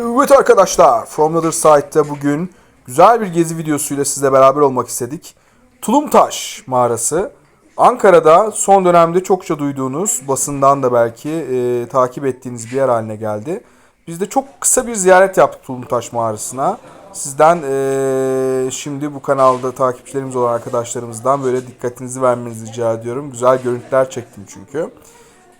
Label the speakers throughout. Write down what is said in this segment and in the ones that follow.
Speaker 1: Evet arkadaşlar, From the Other bugün güzel bir gezi videosuyla sizle beraber olmak istedik. Tulumtaş mağarası. Ankara'da son dönemde çokça duyduğunuz, basından da belki e, takip ettiğiniz bir yer haline geldi. Biz de çok kısa bir ziyaret yaptık Tulumtaş mağarasına. Sizden e, şimdi bu kanalda takipçilerimiz olan arkadaşlarımızdan böyle dikkatinizi vermenizi rica ediyorum. Güzel görüntüler çektim çünkü.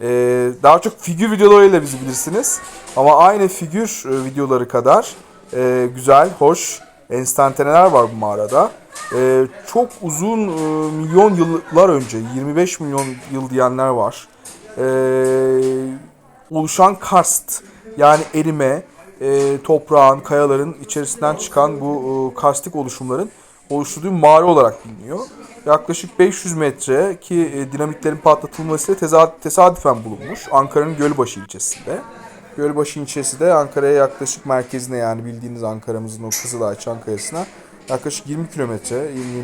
Speaker 1: Ee, daha çok figür videolarıyla bizi bilirsiniz. Ama aynı figür e, videoları kadar e, güzel, hoş enstantaneler var bu mağarada. E, çok uzun e, milyon yıllar önce, 25 milyon yıl diyenler var. E, oluşan karst yani erime, e, toprağın, kayaların içerisinden çıkan bu e, karstik oluşumların oluşturduğu mağara olarak biliniyor. Yaklaşık 500 metre ki e, dinamitlerin patlatılmasıyla teza- tesadüfen bulunmuş Ankara'nın Gölbaşı ilçesinde. Gölbaşı ilçesi de Ankara'ya yaklaşık merkezine yani bildiğiniz Ankara'mızın o Kızılay Çankaya'sına yaklaşık 20 kilometre,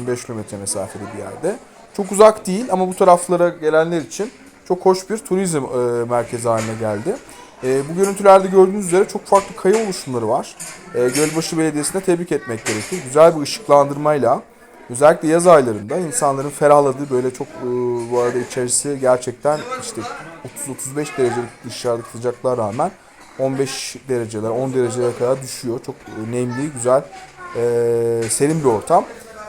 Speaker 1: 20-25 kilometre mesafede bir yerde. Çok uzak değil ama bu taraflara gelenler için çok hoş bir turizm e, merkezi haline geldi. E, bu görüntülerde gördüğünüz üzere çok farklı kaya oluşumları var. E, Gölbaşı Belediyesi'ne tebrik etmek gerekir. Güzel bir ışıklandırmayla özellikle yaz aylarında insanların ferahladığı böyle çok e, bu arada içerisi gerçekten işte 30-35 derecelik dışarıdaki sıcaklığa rağmen 15 dereceler 10 derecelere kadar düşüyor. Çok e, nemli, güzel, e, serin bir ortam.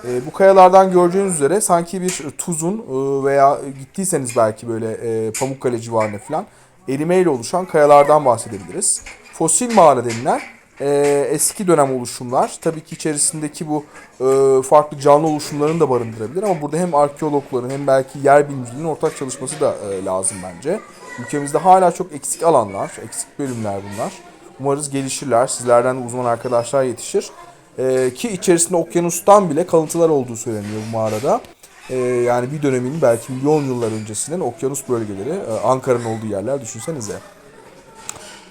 Speaker 1: E, bu kayalardan gördüğünüz üzere sanki bir tuzun e, veya gittiyseniz belki böyle e, Pamukkale civarına falan erimeyle oluşan kayalardan bahsedebiliriz. Fosil mağara denilen e, eski dönem oluşumlar. Tabii ki içerisindeki bu e, farklı canlı oluşumlarını da barındırabilir ama burada hem arkeologların hem belki yer bilimciliğinin ortak çalışması da e, lazım bence. Ülkemizde hala çok eksik alanlar, eksik bölümler bunlar. Umarız gelişirler. Sizlerden de uzman arkadaşlar yetişir. E, ki içerisinde okyanustan bile kalıntılar olduğu söyleniyor bu mağarada. E, yani bir dönemin belki milyon yıllar öncesinden okyanus bölgeleri, e, Ankara'nın olduğu yerler düşünsenize.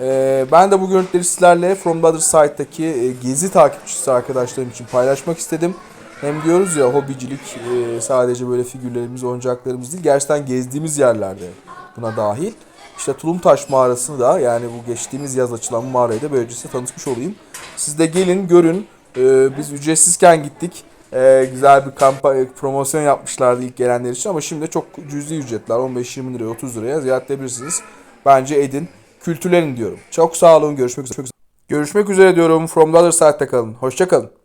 Speaker 1: Ee, ben de bu görüntüleri sizlerle From the Other Side'daki e, gezi takipçisi arkadaşlarım için paylaşmak istedim. Hem diyoruz ya hobicilik e, sadece böyle figürlerimiz, oyuncaklarımız değil. Gerçekten gezdiğimiz yerlerde buna dahil. İşte Tulumtaş mağarasını da yani bu geçtiğimiz yaz açılan mağarayı da böylece size tanıtmış olayım. Siz de gelin görün. Ee, biz ücretsizken gittik. Ee, güzel bir kampanya, promosyon yapmışlardı ilk gelenler için ama şimdi çok cüzi ücretler 15-20 liraya 30 liraya ziyaret edebilirsiniz. Bence edin. Kültürlerin diyorum. Çok sağ olun. Görüşmek üzere. Görüşmek üzere diyorum. From the other side'de kalın. Hoşça kalın.